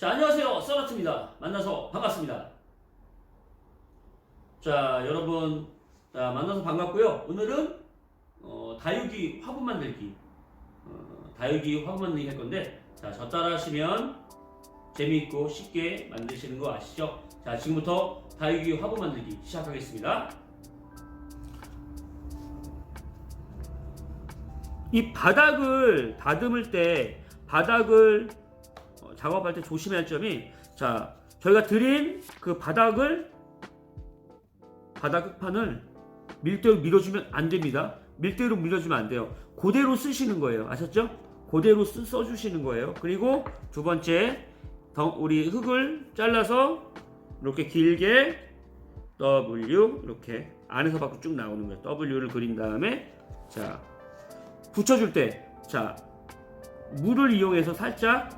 자, 안녕하세요. 써너트입니다. 만나서 반갑습니다. 자, 여러분, 자, 만나서 반갑고요. 오늘은 어, 다육이 화분 만들기, 어, 다육이 화분 만들기 할 건데, 자, 저 따라 하시면 재미있고 쉽게 만드시는 거 아시죠? 자, 지금부터 다육이 화분 만들기 시작하겠습니다. 이 바닥을 다듬을 때 바닥을 어, 작업할 때 조심해야 할 점이 자 저희가 드린 그 바닥을 바닥 흙판을 밀대로 밀어주면 안 됩니다. 밀대로 밀어주면 안 돼요. 그대로 쓰시는 거예요. 아셨죠? 그대로 쓰, 써주시는 거예요. 그리고 두 번째 덩- 우리 흙을 잘라서 이렇게 길게 W 이렇게 안에서 밖으로 쭉 나오는 거예요. W를 그린 다음에 자 붙여줄 때, 자, 물을 이용해서 살짝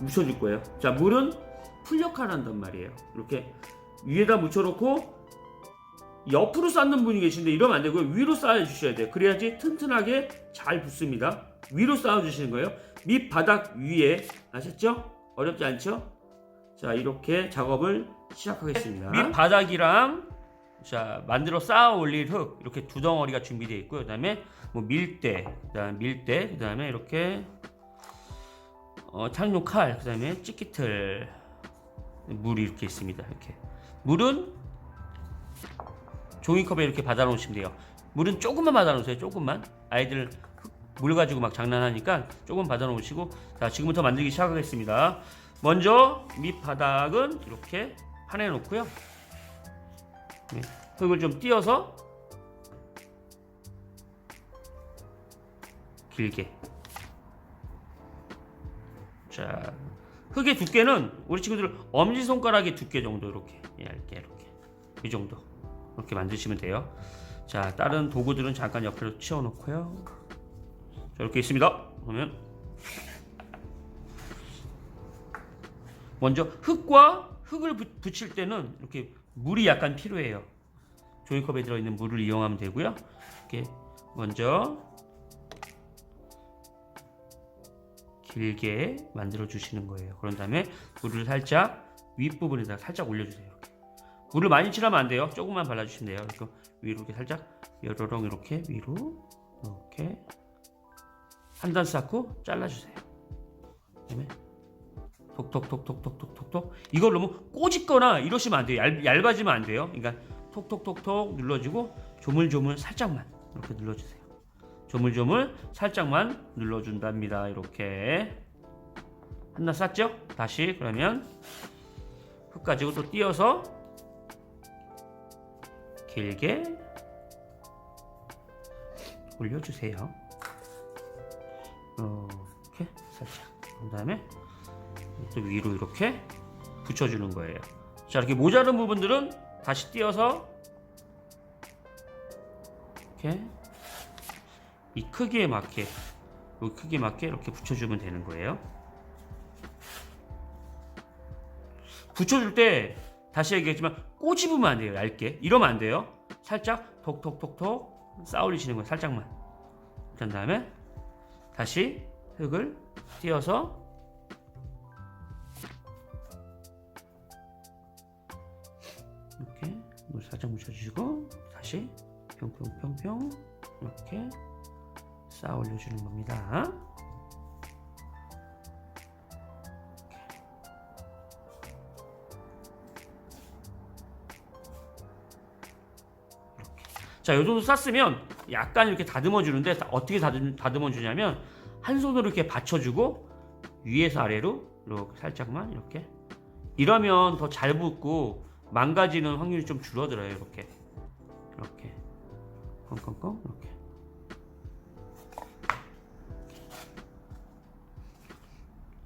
묻혀줄 거예요. 자, 물은 풀력하란단 말이에요. 이렇게 위에다 묻혀놓고 옆으로 쌓는 분이 계신데 이러면 안 되고요. 위로 쌓아주셔야 돼요. 그래야지 튼튼하게 잘 붙습니다. 위로 쌓아주시는 거예요. 밑바닥 위에 아셨죠? 어렵지 않죠? 자, 이렇게 작업을 시작하겠습니다. 밑바닥이랑 자 만들어 쌓아 올릴 흙 이렇게 두 덩어리가 준비되어 있고요. 그다음에 뭐 밀대, 그다음 밀대, 그다음에 이렇게 어, 창로 칼, 그다음에 찌끼틀 물이 이렇게 있습니다. 이렇게 물은 종이컵에 이렇게 받아 놓으시면 돼요. 물은 조금만 받아 놓으세요. 조금만 아이들 흙, 물 가지고 막 장난하니까 조금 받아 놓으시고 자 지금부터 만들기 시작하겠습니다. 먼저 밑바닥은 이렇게 파내 놓고요. 네, 흙을 좀 띄어서 길게. 자 흙의 두께는 우리 친구들 엄지손가락의 두께 정도 이렇게 얇게 이렇게. 이 정도. 이렇게 만드시면 돼요. 자 다른 도구들은 잠깐 옆으로 치워놓고요. 자 이렇게 있습니다. 그러면 먼저 흙과 흙을 부- 붙일 때는 이렇게 물이 약간 필요해요. 종이컵에 들어있는 물을 이용하면 되고요. 이렇게 먼저 길게 만들어 주시는 거예요. 그런 다음에 물을 살짝 윗부분에다 살짝 올려주세요. 물을 많이 칠하면 안 돼요. 조금만 발라주시면 돼요. 이렇게 위로 이렇게 살짝 여러렁 이렇게 위로 이렇게 한 단 쌓고 잘라주세요. 그다음에 톡톡톡톡톡톡톡톡 이걸 너무 꼬집거나 이러시면 안 돼요. 얇, 얇아지면 안 돼요. 그러니까 톡톡톡톡 눌러주고 조물조물 살짝만 이렇게 눌러주세요. 조물조물 살짝만 눌러준답니다. 이렇게 하나 쌌죠? 다시 그러면 흙 가지고 또 띄어서 길게 올려주세요. 이렇게 살짝 그 다음에 또 위로 이렇게 붙여주는 거예요. 자 이렇게 모자른 부분들은 다시 띄어서 이렇게 이 크기에 맞게 이 크기에 맞게 이렇게 붙여주면 되는 거예요. 붙여줄 때 다시 얘기했지만 꼬집으면 안 돼요. 얇게 이러면 안 돼요. 살짝 톡톡톡톡 쌓아올리시는 거예요. 살짝만. 그런 다음에 다시 흙을 띄어서 살짝 묻혀주시고 다시 평평평평 이렇게 쌓아 올려주는 겁니다. 자, 요 정도 쌌으면 약간 이렇게 다듬어 주는데 어떻게 다듬, 다듬어 주냐면 한 손으로 이렇게 받쳐주고 위에서 아래로 이렇게 살짝만 이렇게 이러면 더 잘 붙고 망가지는 확률이 좀 줄어들어요. 이렇게 이렇게 꽁꽁꽁 이렇게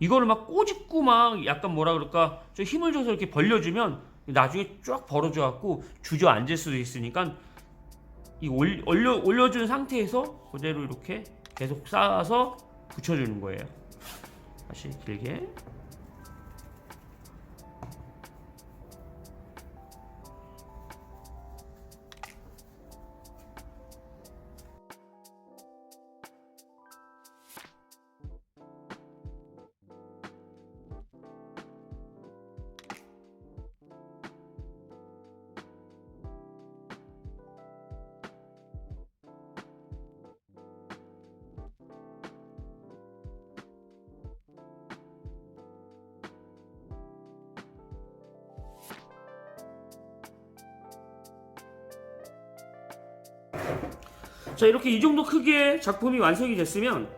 이거를 막 꼬집고 막 약간 뭐라 그럴까 좀 힘을 줘서 이렇게 벌려주면 나중에 쫙 벌어져 갖고 주저앉을 수도 있으니까 이 올- 올려 올려준 상태에서 그대로 이렇게 계속 쌓아서 붙여주는 거예요. 다시 길게 자 이렇게 이 정도 크기의 작품이 완성이 됐으면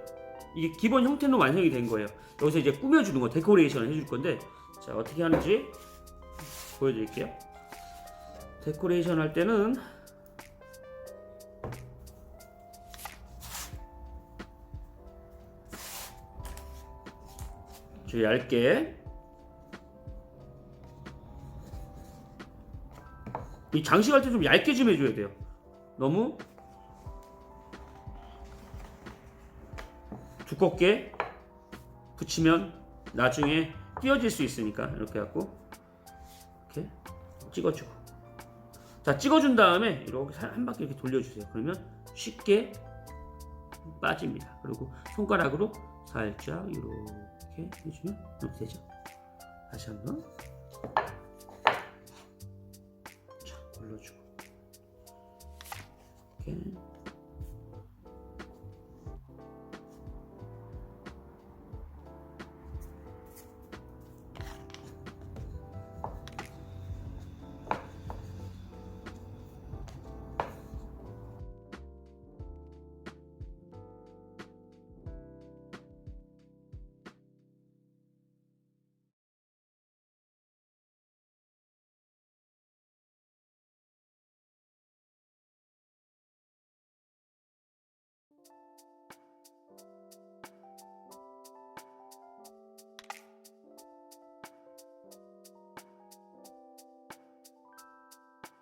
이게 기본 형태는 완성이 된 거예요. 여기서 이제 꾸며주는 거, 데코레이션을 해줄 건데 자 어떻게 하는지 보여드릴게요. 데코레이션 할 때는 좀 얇게 이 장식할 때 좀 얇게 좀 해줘야 돼요. 너무 두껍게 붙이면 나중에 띄어질 수 있으니까 이렇게 갖고 이렇게 찍어주고 자 찍어준 다음에 이렇게 살- 한 바퀴 이렇게 돌려주세요. 그러면 쉽게 빠집니다. 그리고 손가락으로 살짝 이렇게 해주면 이렇게 되죠. 다시 한번 자 눌러주고 이렇게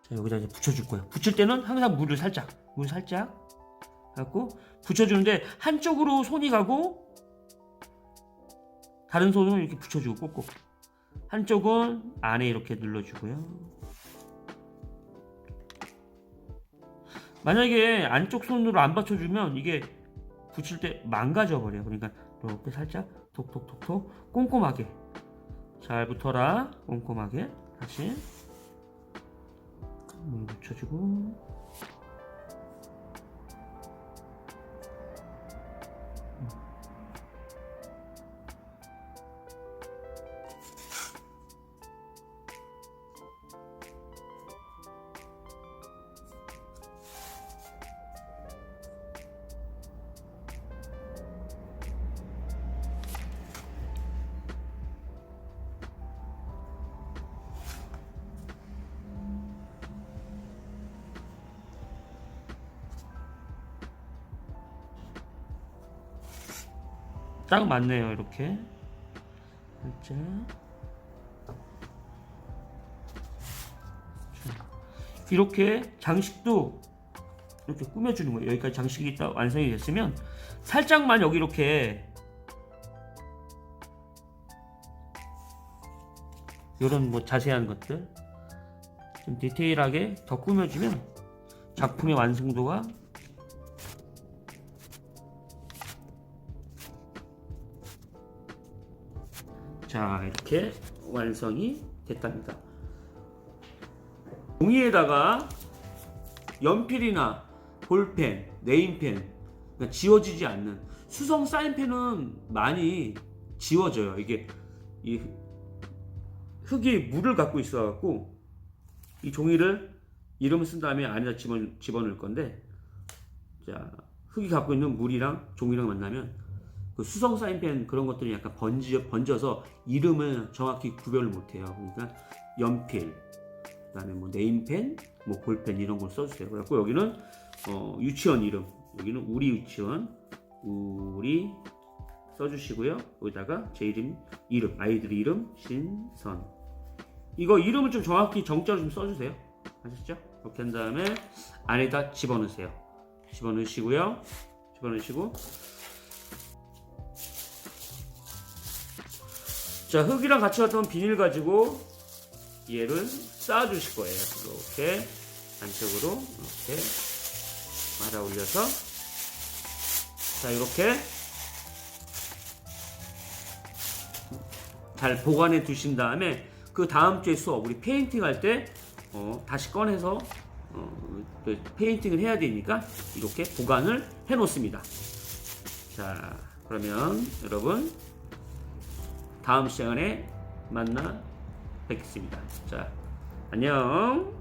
자, 여기다 이제 붙여줄 거예요. 붙일 때는 항상 물을 살짝, 물 살짝 갖고 붙여주는데 한쪽으로 손이 가고 다른 손은 이렇게 붙여주고 꼭꼭 한쪽은 안에 이렇게 눌러주고요. 만약에 안쪽 손으로 안 받쳐주면 이게 붙일 때 망가져 버려요. 그러니까 이렇게 살짝 톡톡톡톡 꼼꼼하게 잘 붙어라. 꼼꼼하게 다시 물 붙여주고 딱 맞네요. 이렇게 살짝 이렇게 장식도 이렇게 꾸며주는 거예요. 여기까지 장식이 딱 완성이 됐으면 살짝만 여기 이렇게 이런 뭐 자세한 것들 좀 디테일하게 더 꾸며주면 작품의 완성도가 자 이렇게 완성이 됐답니다. 종이에다가 연필이나 볼펜, 네임펜 그러니까 지워지지 않는 수성 사인펜은 많이 지워져요. 이게 이 흙이 물을 갖고 있어 갖고 이 종이를 이름을 쓴 다음에 안에다 집어, 집어넣을 건데 자 흙이 갖고 있는 물이랑 종이랑 만나면 그 수성 사인펜 그런 것들이 약간 번지, 번져서 이름을 정확히 구별을 못해요. 그러니까 연필, 그다음에 뭐 네임펜, 뭐 볼펜 이런 걸 써주세요. 그래갖고 여기는 어, 유치원 이름, 여기는 우리 유치원, 우리 써주시고요. 여기다가 제 이름, 이름, 아이들 이름 신선. 이거 이름을 좀 정확히 정자로 좀 써주세요. 아셨죠? 이렇게 한 다음에 안에다 집어넣으세요. 집어넣으시고요. 집어넣으시고 자 흙이랑 같이 왔던 비닐 가지고 얘를 쌓아주실 거예요. 이렇게 안쪽으로 이렇게 말아 올려서 자 이렇게 잘 보관해 두신 다음에 그 다음 주에 수업 우리 페인팅 할때 어, 다시 꺼내서 어, 또 페인팅을 해야 되니까 이렇게 보관을 해 놓습니다. 자 그러면 여러분 다음 시간에 만나 뵙겠습니다. 자, 안녕.